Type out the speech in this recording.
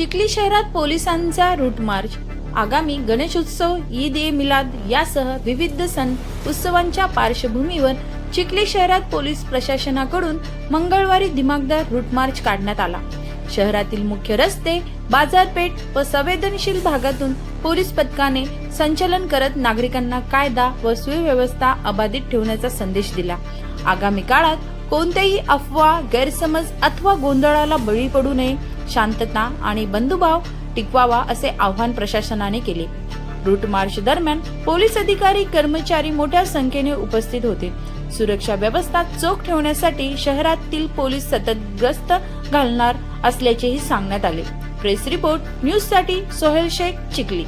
चिखली शहरात पोलिसांचा route march आगामी गणेशोत्सव ईद ए मिलाद यासह विविध सण उत्सवांच्या पार्श्वभूमीवर चिखली शहरात पोलीस प्रशासनाकडून मंगळवारी दिमागदार रूट मार्च काढण्यात आला. शहरातील मुख्य रस्ते बाजारपेठ व संवेदनशील भागातून पोलीस पथकाने संचलन करत नागरिकांना कायदा व सुव्यवस्था अबाधित ठेवण्याचा संदेश दिला. आगामी काळात कोणतेही अफवा गैरसमज अथवा गोंधळाला बळी पडू नये शांतता आणि बंधुभाव टिकवावा असे आव्हान प्रशासनाने केले. रूट मार्च दरम्यान पोलीस अधिकारी कर्मचारी मोठ्या संख्येने उपस्थित होते. सुरक्षा व्यवस्था चोख ठेवण्यासाठी शहरातील पोलीस सतत गस्त घालणार असल्याचेही सांगण्यात आले. प्रेस रिपोर्ट न्यूजसाठी सोहेल शेख चिखली.